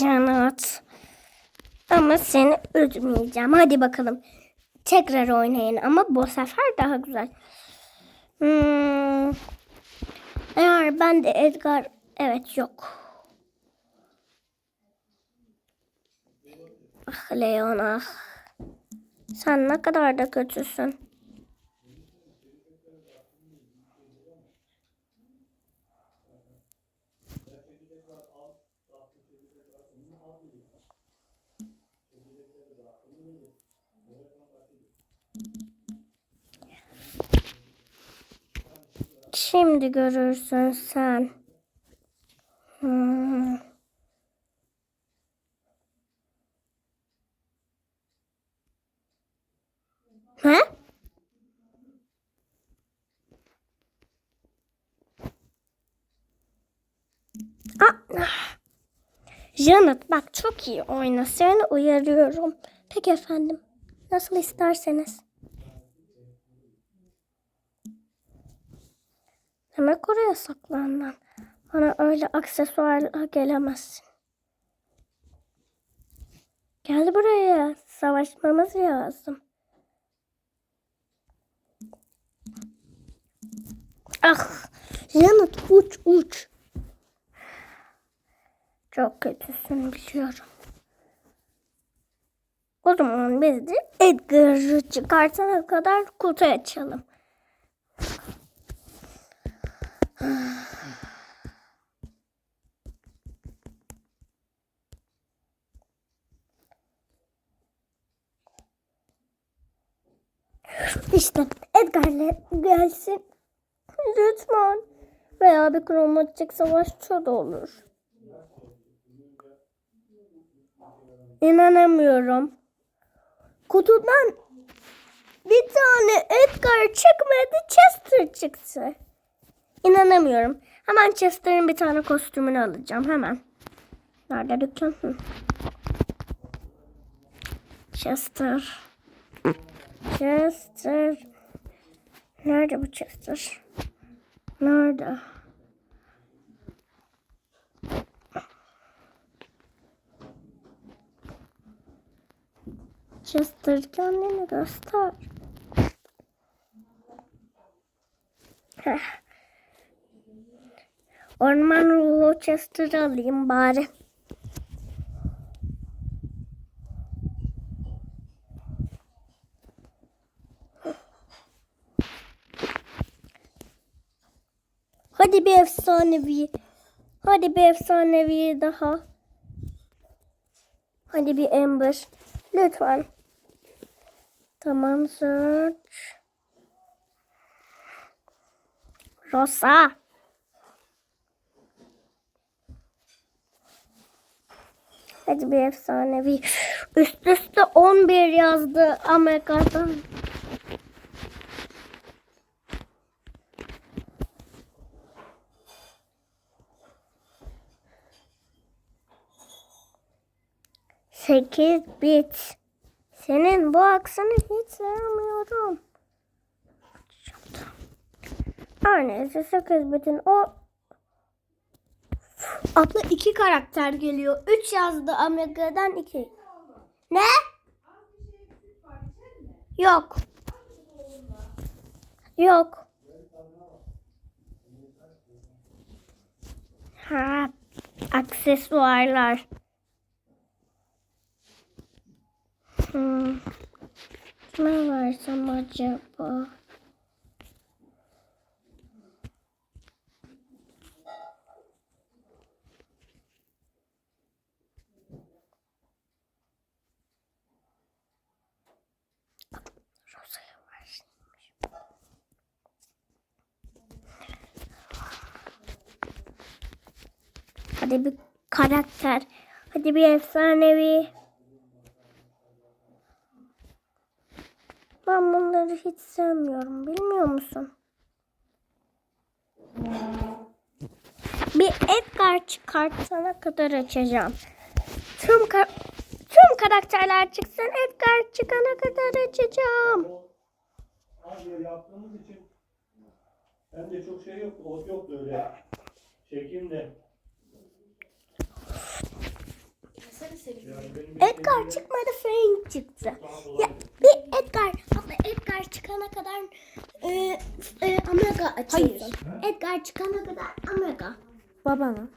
Canat. Ama seni üzmeyeceğim. Hadi bakalım. Tekrar oynayın ama bu sefer daha güzel. Hmm. Eğer ben de Edgar... Evet yok. Ah Leon ah. Sen ne kadar da kötüsün. Şimdi görürsün sen. Hmm. He? Aa, Janet bak çok iyi oyna. Seni uyarıyorum. Peki efendim. Nasıl isterseniz. Demek oraya saklandın. Bana öyle aksesuarla gelemezsin. Gel buraya. Savaşmamız lazım. Ah, Janet uç uç. Çok kötüsün biliyorum. O zaman biz de Edgar'ı çıkartana kadar kutu açalım. İşte Edgar'la gelsin. Lütfen. Veya bir kromatik savaşçı da olur. İnanamıyorum. Kutudan bir tane Edgar çıkmadı, Chester çıktı. İnanamıyorum. Hemen Chester'ın bir tane kostümünü alacağım hemen. Nerede dükkan? Hı. Chester. Chester. Nerede bu Chester? Nerede? Chester kendini göster. Orman ruhu Chester'ı alayım bari. Hadi bir efsanevi. Hadi bir efsanevi daha. Hadi bir Ember. Lütfen. Tamam search. Rosa. Hadi bir efsanevi. Üst üste 11 yazdı Amerika'dan. Sekiz bit. Senin bu aksanı hiç sevmiyorum. Her neyse sekiz bitin o Abla iki karakter geliyor. Üç yazdı Amerika'dan iki. Ne? Yok. Yok. Ha, aksesuarlar. Hmm. Ne versem acaba? Hadi bir karakter. Hadi bir efsanevi. Ben bunları hiç sevmiyorum. Bilmiyor musun? Bir Edgar çıkartana kadar açacağım. Tüm ka- tüm karakterler çıksın Edgar çıkana kadar açacağım. Yer yaptığımız için hem de çok şey yoktu. Ot yoktu öyle. Çekeyim de. Edgar çıkmadı Frank çıktı. Ya bir Edgar ama Edgar çıkana kadar e, e, Omega açıyorsun. Edgar çıkana kadar Omega. Babana. Baba